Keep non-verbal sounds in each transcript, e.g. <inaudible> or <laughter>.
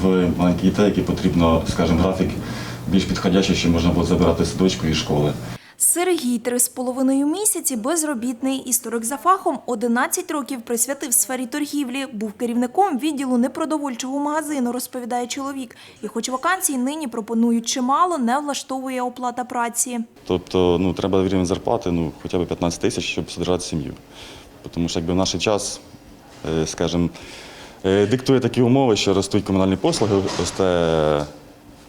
двоє маленьких дітей, які потрібно, скажімо, графік більш підходящий, щоб можна було забирати з садочку і школи. Сергій три з половиною місяці безробітний історик за фахом 11 років присвятив сфері торгівлі. Був керівником відділу непродовольчого магазину, розповідає чоловік. І хоч вакансій нині пропонують чимало, не влаштовує оплата праці. Тобто ну, треба рівень зарплати ну, хоча б 15 тисяч, щоб содержати сім'ю. Тому що якби в наш час, е, скажімо, диктує такі умови, що ростуть комунальні послуги, росте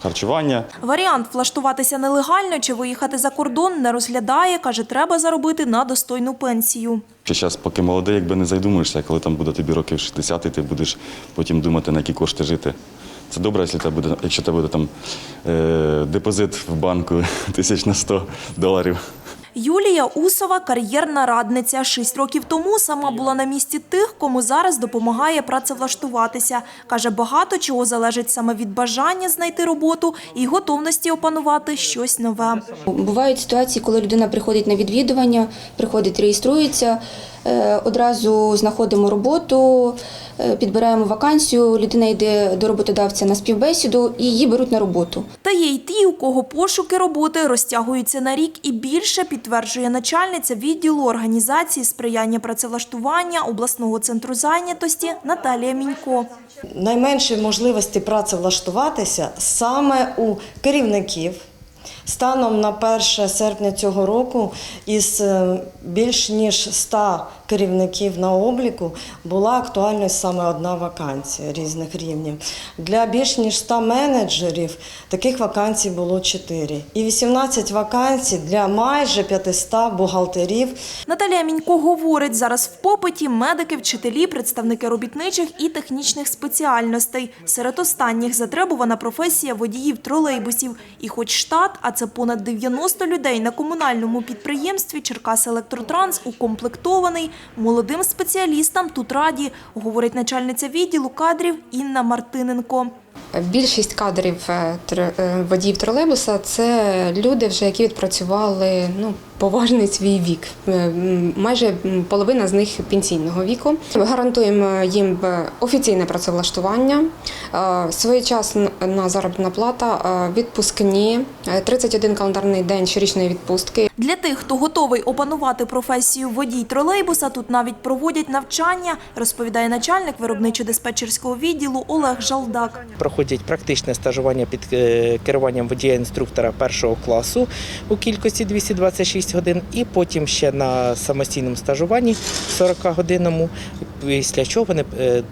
харчування. Варіант влаштуватися нелегально чи виїхати за кордон не розглядає. каже, треба заробити на достойну пенсію. Ще час, поки молодий, якби не задумуєшся, коли там буде тобі років 60, і ти будеш потім думати, на які кошти жити. Це добре, якщо тебе буде, якщо тебе буде там е, депозит в банку <laughs> тисяч на 100 доларів. Юлія Усова кар'єрна радниця. Шість років тому сама була на місці тих, кому зараз допомагає працевлаштуватися. Каже, багато чого залежить саме від бажання знайти роботу і готовності опанувати щось нове. Бувають ситуації, коли людина приходить на відвідування, приходить, реєструється, одразу знаходимо роботу, е, підбираємо вакансію, людина йде до роботодавця на співбесіду і її беруть на роботу. Та є й ті, у кого пошуки роботи розтягуються на рік і більше, підтверджує начальниця відділу організації сприяння працевлаштування обласного центру зайнятості Наталія Мінько. Найменші можливості працевлаштуватися саме у керівників. Станом на 1 серпня цього року із е, більш ніж 100 керівників на обліку була актуальна саме одна вакансія різних рівнів. Для більш ніж 100 менеджерів таких вакансій було 4. І 18 вакансій для майже 500 бухгалтерів Наталія Мінько говорить, зараз в попиті медики, вчителі, представники робітничих і технічних спеціальностей. Серед останніх затребувана професія водіїв тролейбусів. І хоч штат, а це понад 90 людей на комунальному підприємстві Черкас Електротранс укомплектований, молодим спеціалістам тут раді, говорить начальниця відділу кадрів Інна Мартиненко. Більшість кадрів е, е, водіїв тролейбуса це люди, вже які відпрацювали ну, поважний свій вік. Е, Майже половина з них пенсійного віку. Ми гарантуємо їм е, офіційне працевлаштування, е, своєчасна заробітна плата, відпускні, е, 31 календарний день щорічної відпустки. Для тих, хто готовий опанувати професію водій тролейбуса, тут навіть проводять навчання, розповідає начальник виробничо-диспетчерського відділу Олег Жалдак. проходять практичне стажування під керуванням водія-інструктора першого класу у кількості 226 годин, і потім ще на самостійному стажуванні 40-годинному, після чого вони е,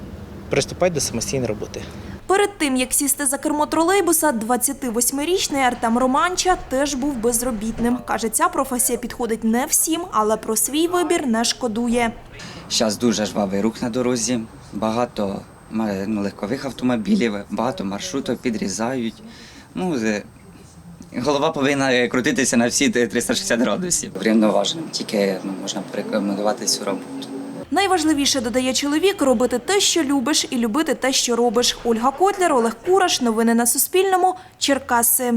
приступають до самостійної роботи. Перед тим, як сісти за кермо тролейбуса, 28-річний Артем Романча теж був безробітним. Каже, ця професія підходить не всім, але про свій вибір не шкодує. Зараз дуже жвавий рух на дорозі, багато ну, легкових автомобілів, багато маршрутів підрізають. Ну, голова повинна е, крутитися на всі 360 градусів. Врівноваженим, тільки ну, можна порекомендувати цю роботу. Найважливіше, додає чоловік, робити те, що любиш, і любити те, що робиш. Ольга Котляр, Олег Кураш. Новини на Суспільному. Черкаси.